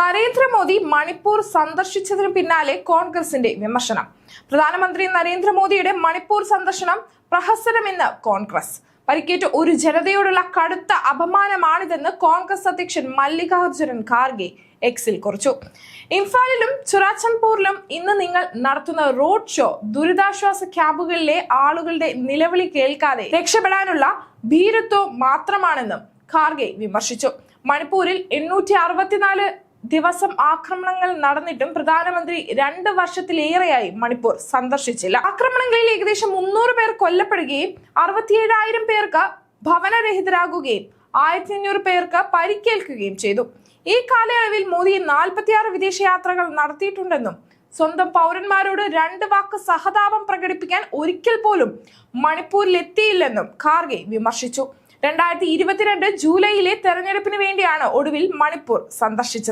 നരേന്ദ്രമോദി മണിപ്പൂർ സന്ദർശിച്ചതിന് പിന്നാലെ കോൺഗ്രസിന്റെ വിമർശനം. പ്രധാനമന്ത്രി നരേന്ദ്രമോദിയുടെ മണിപ്പൂർ സന്ദർശനം പ്രഹസനമെന്ന് കോൺഗ്രസ്. പരിക്കേറ്റ ഒരു ജനതയോടുള്ള കടുത്ത അപമാനമാണിതെന്ന് കോൺഗ്രസ് അധ്യക്ഷൻ മല്ലികാർജുനൻ ഖാർഗെ എക്സിൽ കുറിച്ചു. ഇംഫാലിലും ചുറാച്ചൻപൂരിലും ഇന്ന് നിങ്ങൾ നടത്തുന്ന റോഡ് ഷോ ദുരിതാശ്വാസ ക്യാമ്പുകളിലെ ആളുകളുടെ നിലവിളി കേൾക്കാതെ രക്ഷപ്പെടാനുള്ള ഭീരുത്വം മാത്രമാണെന്നും ഖാർഗെ വിമർശിച്ചു. മണിപ്പൂരിൽ എണ്ണൂറ്റി അറുപത്തിനാല് ദിവസം ആക്രമണങ്ങൾ നടന്നിട്ടും പ്രധാനമന്ത്രി രണ്ട് വർഷത്തിലേറെയായി മണിപ്പൂർ സന്ദർശിച്ചില്ല. ആക്രമണങ്ങളിൽ ഏകദേശം മുന്നൂറ് പേർ കൊല്ലപ്പെടുകയും അറുപത്തിയേഴായിരം പേർക്ക് ഭവനരഹിതരാകുകയും ആയിരത്തി അഞ്ഞൂറ് പേർക്ക് പരിക്കേൽക്കുകയും ചെയ്തു. ഈ കാലയളവിൽ മോദി നാൽപ്പത്തിയാറ് വിദേശയാത്രകൾ നടത്തിയിട്ടുണ്ടെന്നും സ്വന്തം പൗരന്മാരോട് രണ്ട് വാക്ക് സഹതാപം പ്രകടിപ്പിക്കാൻ ഒരിക്കൽ പോലും മണിപ്പൂരിൽ എത്തിയില്ലെന്നും ഖാർഗെ വിമർശിച്ചു. രണ്ടായിരത്തി ഇരുപത്തിരണ്ട് ജൂലൈയിലെ തെരഞ്ഞെടുപ്പിന് വേണ്ടിയാണ് ഒടുവിൽ മണിപ്പൂർ സന്ദർശിച്ചത്.